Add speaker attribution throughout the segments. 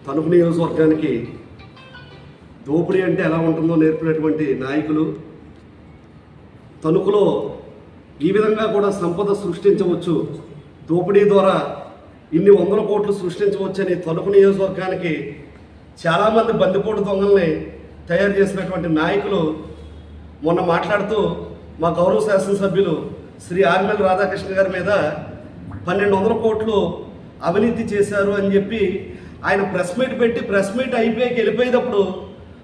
Speaker 1: తణుకు నియోజకవర్గానికి దోపిడీ అంటే ఎలా ఉంటుందో నేర్పినటువంటి నాయకులు తణుకులో ఈ విధంగా కూడా సంపద సృష్టించవచ్చు దోపిడీ ద్వారా ఇన్ని వందల కోట్లు సృష్టించవచ్చని తణుకు నియోజకవర్గానికి చాలామంది బందిపోటు దొంగల్ని తయారు చేసినటువంటి నాయకులు మొన్న మాట్లాడుతూ మా గౌరవ శాసనసభ్యులు శ్రీ ఆర్మల్ రాధాకృష్ణ గారి మీద పన్నెండు వందల కోట్లు అవినీతి చేశారు అని చెప్పి ఆయన ప్రెస్ మీట్ పెట్టి ప్రెస్ మీట్ అయిపోయాక వెళ్ళిపోయేటప్పుడు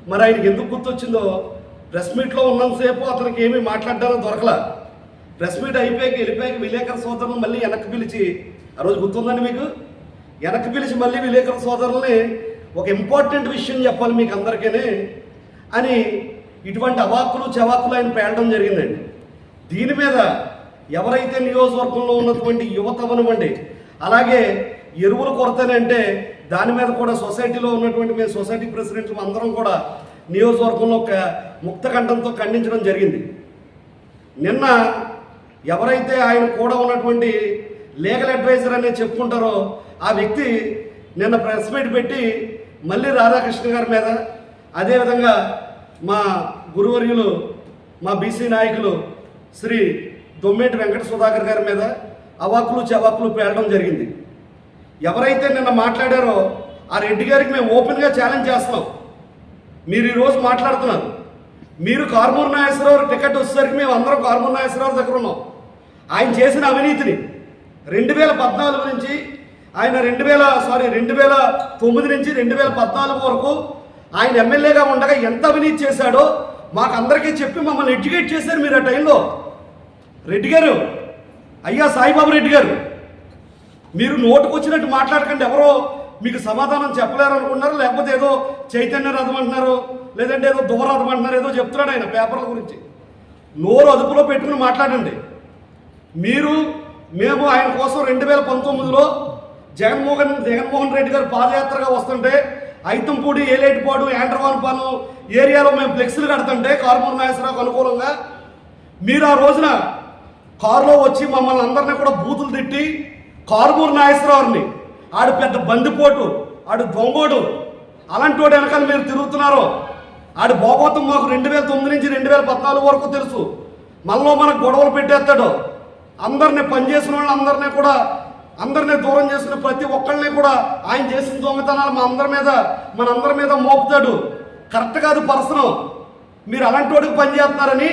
Speaker 1: మరి ఆయనకి ఎందుకు గుర్తొచ్చిందో ప్రెస్ మీట్లో ఉన్నంతసేపు అతనికి ఏమీ మాట్లాడడానికి దొరకలా. ప్రెస్ మీట్ అయిపోయాక వెళ్ళిపోయాక విలేకరు సోదరులను మళ్ళీ వెనక్కి పిలిచి ఆ రోజు గుర్తుందండి మీకు? వెనక్కి పిలిచి మళ్ళీ విలేకరు సోదరుల్ని ఒక ఇంపార్టెంట్ విషయం చెప్పాలి మీకు అందరికీ అని ఇటువంటి అవాక్కులు చవాకులు ఆయన పేలడం జరిగిందండి. దీని మీద ఎవరైతే నియోజకవర్గంలో ఉన్నటువంటి యువత అవనివ్వండి అలాగే ఎరువుల కొరతనంటే దాని మీద కూడా సొసైటీలో ఉన్నటువంటి మేము సొసైటీ ప్రెసిడెంట్లు అందరం కూడా నియోజకవర్గంలో ఒక ముక్త కంఠంతో ఖండించడం జరిగింది. నిన్న ఎవరైతే ఆయన కూడా ఉన్నటువంటి లీగల్ అడ్వైజర్ అనేది చెప్పుకుంటారో ఆ వ్యక్తి నిన్న ప్రెస్ మీట్ పెట్టి మళ్ళీ రాధాకృష్ణ గారి మీద అదేవిధంగా మా గురువర్యులు మా బీసీ నాయకులు శ్రీ దొమ్మేటి వెంకట సుధాకర్ గారి మీద అవాకులు చవాకులు పేడడం జరిగింది. ఎవరైతే నిన్న మాట్లాడారో ఆ రెడ్డి గారికి మేము ఓపెన్గా ఛాలెంజ్ చేస్తున్నాం. మీరు ఈరోజు మాట్లాడుతున్నారు. మీరు కార్మూర్ నాగేశ్వరరావు టికెట్ వచ్చేసరికి మేము అందరం కార్మూర్ నాగేశ్వరరావు దగ్గర ఉన్నాం. ఆయన చేసిన అవినీతిని రెండు వేల పద్నాలుగు నుంచి ఆయన రెండు వేల సారీ రెండు వేల తొమ్మిది నుంచి రెండు వేల పద్నాలుగు వరకు ఆయన ఎమ్మెల్యేగా ఉండగా ఎంత అవినీతి చేశాడో మాకు అందరికీ చెప్పి మమ్మల్ని ఎడ్యుకేట్ చేశారు మీరు ఆ టైంలో. రెడ్డి గారు అయ్యా సాయిబాబు రెడ్డి గారు మీరు నోటుకు వచ్చినట్టు మాట్లాడకండి. ఎవరో మీకు సమాధానం చెప్పలేరు అనుకుంటున్నారు లేకపోతే ఏదో చైతన్య రథం అంటున్నారు లేదంటే ఏదో దువరథం అంటున్నారు ఏదో చెప్తున్నాడు ఆయన పేపర్ల గురించి. నోరు అదుపులో పెట్టుకుని మాట్లాడండి. మీరు మేము ఆయన కోసం రెండు వేల పంతొమ్మిదిలో జగన్మోహన్ జగన్మోహన్ రెడ్డి గారు పాదయాత్రగా వస్తుంటే ఐతంపూడి ఏలేటిపాడు యాండ్రవాన్పాలెం ఏరియాలో మేము ఫ్లెక్సీలు కడుతుంటే కార్మూర్ నాగేశ్వరరావుకు అనుకూలంగా. మీరు ఆ రోజున కారులో వచ్చి మమ్మల్ని అందరినీ కూడా బూతులు తిట్టి కారుమూరు నాగేశ్వరరావుని ఆడు పెద్ద బందిపోటు ఆడు దొంగోడు అలాంటి వాడు వెనకాల మీరు తిరుగుతున్నారో ఆడు భోగవతం మాకు రెండు వేల తొమ్మిది నుంచి రెండు వేల పద్నాలుగు వరకు తెలుసు. మనలో మనకు గొడవలు పెట్టేస్తాడు. అందరిని పనిచేసిన వాళ్ళందరినీ కూడా అందరినీ దూరం చేసిన ప్రతి ఒక్కళ్ళని కూడా ఆయన చేసిన దొంగతనాలు మా అందరి మీద మన అందరి మీద మోపుతాడు. కరెక్ట్ కాదు పర్సనం. మీరు అలాంటి వాడికి పనిచేస్తున్నారని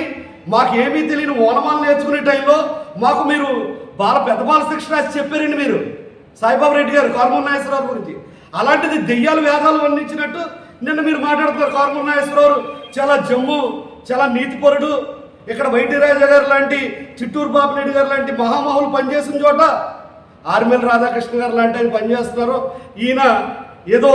Speaker 1: మాకు ఏమీ తెలియని ఓనమాలు నేర్చుకునే టైంలో మాకు మీరు బాల పెద్ద బాల శిక్ష రాసి చెప్పారండి మీరు. సాయిబాబు రెడ్డి గారు కార్మూర్ నాగేశ్వరరావు గురించి. అలాంటిది దెయ్యాలు వేదాలు వర్ణించినట్టు నిన్న మీరు మాట్లాడుతున్నారు. కార్మూర్ నాగేశ్వరరావు చాలా జమ్ము చాలా నీతిపరుడు. ఇక్కడ వైటి రాజా గారు లాంటి చిట్టూరు బాపిరెడ్డి గారు లాంటి మహామహులు పనిచేసిన చోట ఆర్మీల రాధాకృష్ణ గారు లాంటి ఆయన పనిచేస్తున్నారు. ఈయన ఏదో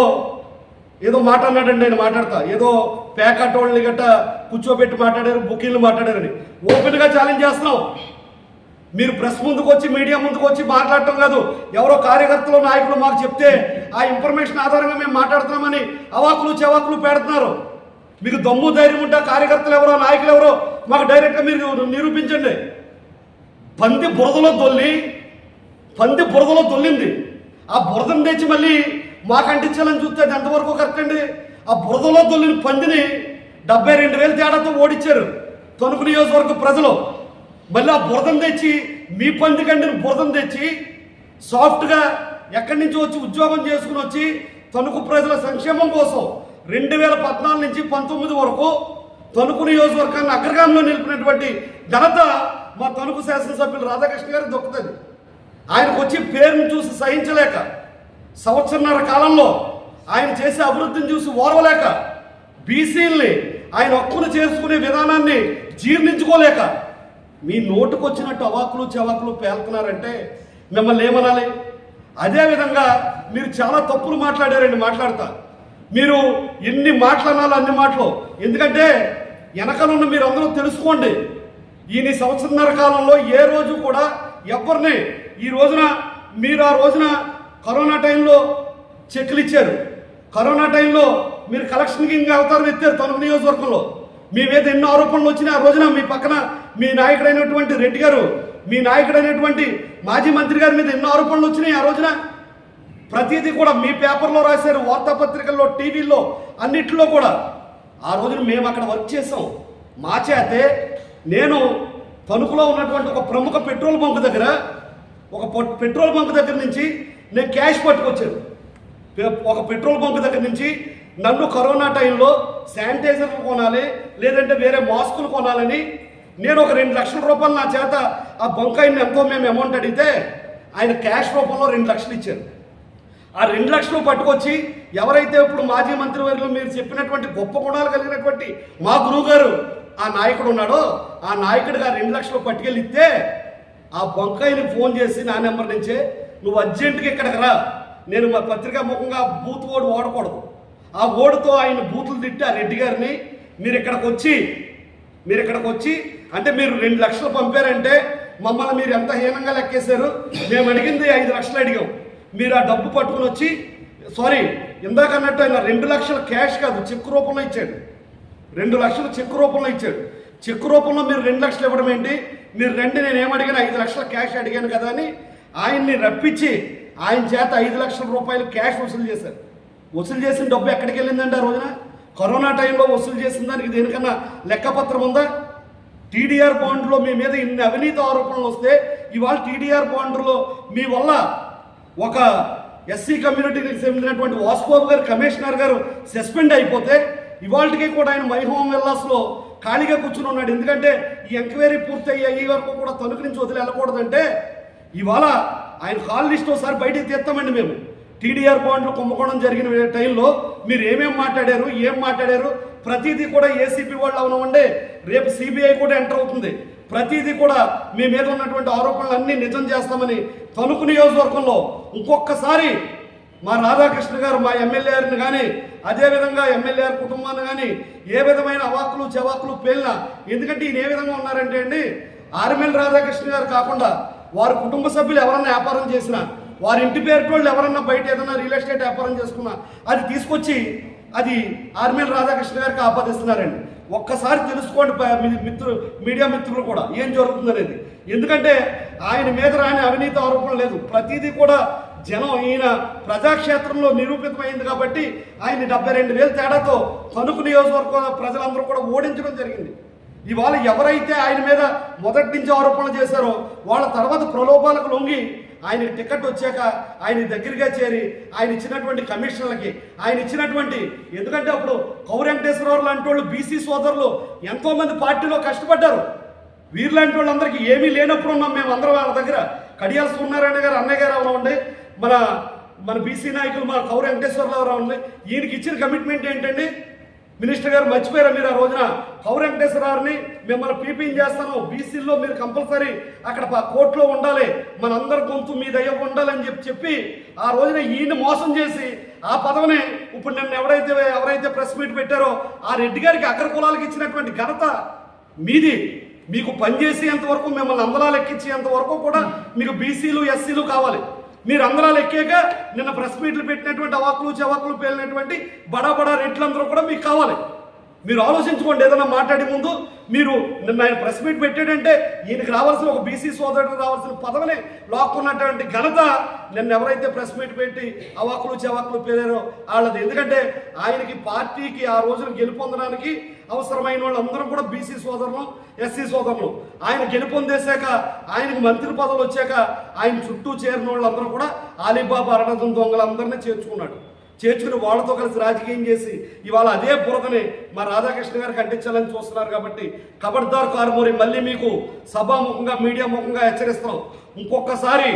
Speaker 1: ఏదో మాట అన్నాడండి ఆయన మాట్లాడతా. ఏదో ప్యాకెట్ వాళ్ళని గట్ట కూర్చోబెట్టి మాట్లాడారు బుకింగ్లు మాట్లాడారని. ఓపెన్గా ఛాలెంజ్ చేస్తున్నాం. మీరు ప్రెస్ ముందుకు వచ్చి మీడియా ముందుకు వచ్చి మాట్లాడటం కాదు. ఎవరో కార్యకర్తలు నాయకులు మాకు చెప్తే ఆ ఇన్ఫర్మేషన్ ఆధారంగా మేము మాట్లాడుతున్నామని అవాకులు చెవాకులు పెడుతున్నారు. మీకు దమ్ము ధైర్యం ఉంటే కార్యకర్తలు ఎవరో నాయకులు ఎవరో మాకు డైరెక్ట్గా మీరు నిరూపించండి. పంది బురదలో దొల్లి పంది బురదలో దొల్లింది. ఆ బురదను తెచ్చి మళ్ళీ మాకు అంటించాలని చూస్తే అది ఎంతవరకు కరెక్ట్ అండి? ఆ బురదలో దొల్లిన పందిని డెబ్బై రెండు వేల తేడాతో ఓడించారు తణుకు నియోజకవర్గ ప్రజలు. మళ్ళీ ఆ బురదం తెచ్చి మీ పంది కంటిని బురదం తెచ్చి సాఫ్ట్గా ఎక్కడి నుంచి వచ్చి ఉద్యోగం చేసుకుని వచ్చి తణుకు ప్రజల సంక్షేమం కోసం రెండు వేల పద్నాలుగు నుంచి పంతొమ్మిది వరకు తణుకు నియోజకవర్గాన్ని అగ్రగామంలో నిలిపినటువంటి ఘనత మా తణుకు శాసనసభ్యులు రాధాకృష్ణ గారికి దొక్కుతుంది. ఆయనకు వచ్చి పేరుని చూసి సహించలేక సంవత్సరన్నర కాలంలో ఆయన చేసే అభివృద్ధిని చూసి ఓర్వలేక బీసీల్ని ఆయన హక్కును చేసుకునే విధానాన్ని జీర్ణించుకోలేక మీ నోటుకొచ్చినట్టు అవాకులు చవాకులు పేలుతున్నారంటే మిమ్మల్ని ఏమనాలి? అదేవిధంగా మీరు చాలా తప్పులు మాట్లాడారండి మాట్లాడతా. మీరు ఎన్ని మాట్లాడాలి అన్ని మాటలు. ఎందుకంటే వెనకనున్న మీరు అందరూ తెలుసుకోండి ఈ నీ సంవత్సరన్నర కాలంలో ఏ రోజు కూడా ఎవరిని ఈ రోజున మీరు ఆ రోజున కరోనా టైంలో చెక్లు ఇచ్చారు. కరోనా టైంలో మీరు కలెక్షన్ కింగ్ అవతారం ఎత్తారు తణుకు నియోజకవర్గంలో. మీ మీద ఎన్నో ఆరోపణలు వచ్చినాయి ఆ రోజున మీ పక్కన మీ నాయకుడైనటువంటి రెడ్డి గారు మీ నాయకుడైనటువంటి మాజీ మంత్రి గారి మీద ఎన్నో ఆరోపణలు వచ్చినాయి ఆ రోజున. ప్రతిదీ కూడా మీ పేపర్లో రాశారు వార్తాపత్రికల్లో టీవీల్లో అన్నిట్లో కూడా. ఆ రోజున మేము అక్కడ వర్క్ చేసాం మా చేతే నేను తణుకులో ఉన్నటువంటి ఒక ప్రముఖ పెట్రోల్ బంక్ దగ్గర ఒక పెట్రోల్ బంక్ దగ్గర నుంచి నేను క్యాష్ పట్టుకొచ్చాను. ఒక పెట్రోల్ బంక్ దగ్గర నుంచి నన్ను కరోనా టైంలో శానిటైజర్లు కొనాలి లేదంటే వేరే మాస్కులు కొనాలని నేను ఒక రెండు లక్షల రూపాయలు నా చేత ఆ బొంకాయిని ఎంతో మేము అమౌంట్ అడిగితే ఆయన క్యాష్ రూపంలో రెండు లక్షలు ఇచ్చారు. ఆ రెండు లక్షలు పట్టుకొచ్చి ఎవరైతే ఇప్పుడు మాజీ మంత్రివర్యులు మీరు చెప్పినటువంటి గొప్ప గుణాలు కలిగినటువంటి మా గురువు గారు ఆ నాయకుడు ఉన్నాడో ఆ నాయకుడిగా రెండు లక్షలు పట్టుకెళ్ళితే ఆ బొంకాయిని ఫోన్ చేసి నా నెంబర్ నుంచే నువ్వు అర్జెంటుగా ఇక్కడికి రా. నేను మా పత్రికా ముఖంగా బూత్ ఓడు ఓడకూడదు ఆ ఓడుతో ఆయన బూతులు తిట్టి ఆ రెడ్డి గారిని మీరు ఇక్కడికి వచ్చి మీరు ఇక్కడికి వచ్చి అంటే మీరు రెండు లక్షలు పంపారంటే మమ్మల్ని మీరు ఎంత హీనంగా లెక్కేశారు? మేము అడిగింది ఐదు లక్షలు అడిగాం. మీరు ఆ డబ్బు పట్టుకుని వచ్చి సారీ ఇందాక అన్నట్టు ఆయన రెండు లక్షల క్యాష్ కాదు చెక్ రూపంలో ఇచ్చాడు. రెండు లక్షలు చెక్ రూపంలో ఇచ్చాడు. చెక్ రూపంలో మీరు రెండు లక్షలు ఇవ్వడం ఏంటి? మీరు రెండు నేను ఏమడిగాను ఐదు లక్షల క్యాష్ అడిగాను కదా అని ఆయన్ని రప్పించి ఆయన చేత ఐదు లక్షల రూపాయలు క్యాష్ వసూలు చేశారు. వసూలు చేసిన డబ్బు ఎక్కడికి వెళ్ళిందండి ఆ రోజున? కరోనా టైంలో వసూలు చేసిన దానికి దేనికన్నా లెక్కపత్రం ఉందా? టీడీఆర్ బాండ్లో మీ మీద ఇన్ని అవినీతి ఆరోపణలు వస్తే ఇవాళ టీడీఆర్ బాండ్లో మీ వల్ల ఒక ఎస్సీ కమ్యూనిటీకి చెందినటువంటి వాసుబాబు గారు కమిషనర్ గారు సస్పెండ్ అయిపోతే ఇవాళకి కూడా ఆయన మైహోమ్ విల్లాస్లో ఖాళీగా కూర్చుని ఉన్నాడు. ఎందుకంటే ఈ ఎంక్వైరీ పూర్తి అయ్యే వరకు కూడా తణుకు నుంచి వదిలి వెళ్ళకూడదంటే ఇవాళ ఆయన కాల్ లిస్ట్ ఒకసారి బయటికి తీస్తామండి మేము. టీడీఆర్ బాండ్లు కుంభకోణం జరిగిన టైంలో మీరు ఏమేమి మాట్లాడారు ఏం మాట్లాడారు ప్రతిదీ కూడా ఏసీపీ వాళ్ళు అవనవండి రేపు సిబిఐ కూడా ఎంటర్ అవుతుంది. ప్రతిదీ కూడా మీ మీద ఉన్నటువంటి ఆరోపణలు అన్నీ నిజం చేస్తామని తణుకు నియోజకవర్గంలో ఇంకొకసారి మా రాధాకృష్ణ గారు మా ఎమ్మెల్యే గారిని కానీ అదేవిధంగా ఎమ్మెల్యే గారి కుటుంబాన్ని కానీ ఏ విధమైన అవాకులు చవాకులు పేలినా ఎందుకంటే ఈయన ఏ విధంగా ఉన్నారంటే అండి ఆర్మీల రాధాకృష్ణ గారు కాకుండా వారి కుటుంబ సభ్యులు ఎవరన్నా వ్యాపారం చేసినా వారి ఇంటి పేరు వాళ్ళు ఎవరన్నా బయట ఏదైనా రియల్ ఎస్టేట్ వ్యాపారం చేసుకున్నా అది తీసుకొచ్చి అది ఆర్మీల రాధాకృష్ణ గారికి ఆపాదిస్తున్నారండి. ఒక్కసారి తెలుసుకోండి మిత్రు మీడియా మిత్రులు కూడా ఏం జరుగుతుంది అనేది. ఎందుకంటే ఆయన మీద రాని అవినీతి ఆరోపణ లేదు. ప్రతిదీ కూడా జనం ఈయన ప్రజాక్షేత్రంలో నిరూపితమైంది కాబట్టి ఆయన డెబ్బై రెండు వేల తేడాతో తణుకు నియోజకవర్గ ప్రజలందరూ కూడా ఓడించడం జరిగింది. ఇవాళ ఎవరైతే ఆయన మీద మొదటి నుంచి ఆరోపణలు చేశారో వాళ్ళ తర్వాత ప్రలోభాలకు లొంగి ఆయనకి టికెట్ వచ్చాక ఆయన దగ్గరగా చేరి ఆయన ఇచ్చినటువంటి కమిషన్లకి ఆయన ఇచ్చినటువంటి ఎందుకంటే అప్పుడు కౌరు వెంకటేశ్వరరావు లాంటి వాళ్ళు బీసీ సోదరులు ఎంతోమంది పార్టీలో కష్టపడ్డారు. వీరులాంటి వాళ్ళందరికీ ఏమీ లేనప్పుడు ఉన్నాం మేము అందరం వాళ్ళ దగ్గర. కడియాల సూర్యనారాయణ గారు అన్నయ్య గారు ఎవరో ఉండి. మన మన బీసీ నాయకులు మన కౌరు వెంకటేశ్వరరావు ఉంది ఈయనకి ఇచ్చిన కమిట్మెంట్ ఏంటండి? మినిస్టర్ గారు మర్చిపోయారు మీరు ఆ రోజున? కౌరు వెంకటేశ్వరరావుని మిమ్మల్ని పీపీని చేస్తాను. బీసీల్లో మీరు కంపల్సరీ అక్కడ కోర్టులో ఉండాలి. మనందరి గొంతు మీ దయ ఉండాలని చెప్పి చెప్పి ఆ రోజున ఈయన మోసం చేసి ఆ పదవిని ఇప్పుడు నన్ను ఎవరైతే ఎవరైతే ప్రెస్ మీట్ పెట్టారో ఆ రెడ్డి గారికి అగ్ర కులాలకు ఇచ్చినటువంటి ఘనత మీది. మీకు పనిచేసేంత వరకు మిమ్మల్ని అందరాలు ఎక్కించేంత వరకు కూడా మీకు బీసీలు ఎస్సీలు కావాలి. మీరు అందరాలు ఎక్కాక నిన్న ప్రెస్ మీట్లు పెట్టినటువంటి అవాకులు చవాకులు పేలినటువంటి బడా బడా రెడ్లందరూ కూడా మీకు కావాలి. మీరు ఆలోచించుకోండి ఏదైనా మాట్లాడే ముందు మీరు నిన్న ఆయన ప్రెస్ మీట్ పెట్టాడంటే ఈయనకి రావాల్సిన ఒక బీసీ సోదరుడు రావాల్సిన పదవిని లాక్కున్నటువంటి ఘనత నిన్న ఎవరైతే ప్రెస్ మీట్ పెట్టి అవాకులు చవాకులు పేరారో వాళ్ళది. ఎందుకంటే ఆయనకి పార్టీకి ఆ రోజున గెలుపొందడానికి అవసరమైన వాళ్ళందరం కూడా బీసీ సోదరులు ఎస్సీ సోదరులు. ఆయన గెలుపొందేశాక ఆయనకి మంత్రి పదవులు వచ్చాక ఆయన చుట్టూ చేరిన వాళ్ళందరూ కూడా అలీబాబా అరణం దొంగలందరినీ చేర్చుకున్నాడు. చేర్చుకుని వాళ్ళతో కలిసి రాజకీయం చేసి ఇవాళ అదే బురదని మా రాధాకృష్ణ గారికి అంటించాలని చూస్తున్నారు కాబట్టి కబడ్దార్ కారుమూరి మళ్ళీ మీకు సభాముఖంగా మీడియా ముఖంగా హెచ్చరిస్తున్నాం. ఇంకొకసారి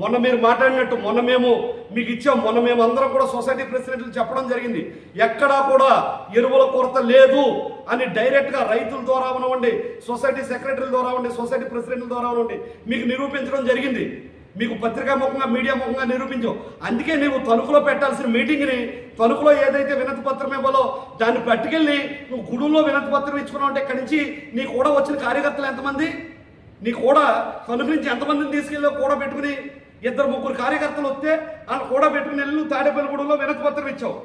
Speaker 1: మొన్న మీరు మాట్లాడినట్టు మొన్న మేము మీకు ఇచ్చాం. మొన్న మేము అందరం కూడా సొసైటీ ప్రెసిడెంట్లు చెప్పడం జరిగింది. ఎక్కడా కూడా ఎరువుల కొరత లేదు అని డైరెక్ట్గా రైతుల ద్వారా అవనివ్వండి సొసైటీ సెక్రటరీల ద్వారా అవ్వండి సొసైటీ ప్రెసిడెంట్ల ద్వారా అవ్వండి మీకు నిరూపించడం జరిగింది. మీకు పత్రికా ముఖంగా మీడియా ముఖంగా నిరూపించవు అందుకే నువ్వు తణుకులో పెట్టాల్సిన మీటింగ్ని తణుకులో ఏదైతే వినతి పత్రం ఇవ్వాలో దాన్ని పట్టుకెళ్ళి నువ్వు గుడుల్లో వినతి పత్రం ఇచ్చుకున్నావు అంటే ఇక్కడి నుంచి నీ కూడా వచ్చిన కార్యకర్తలు ఎంతమంది? నీ కూడా తణుకు నుంచి ఎంతమందిని తీసుకెళ్ళి కూడా పెట్టుకుని ఇద్దరు ముగ్గురు కార్యకర్తలు వస్తే వాళ్ళు కూడా పెట్టుకుని వెళ్ళి తాడేపల్లిగూడలో వినతి పత్రం ఇచ్చావు.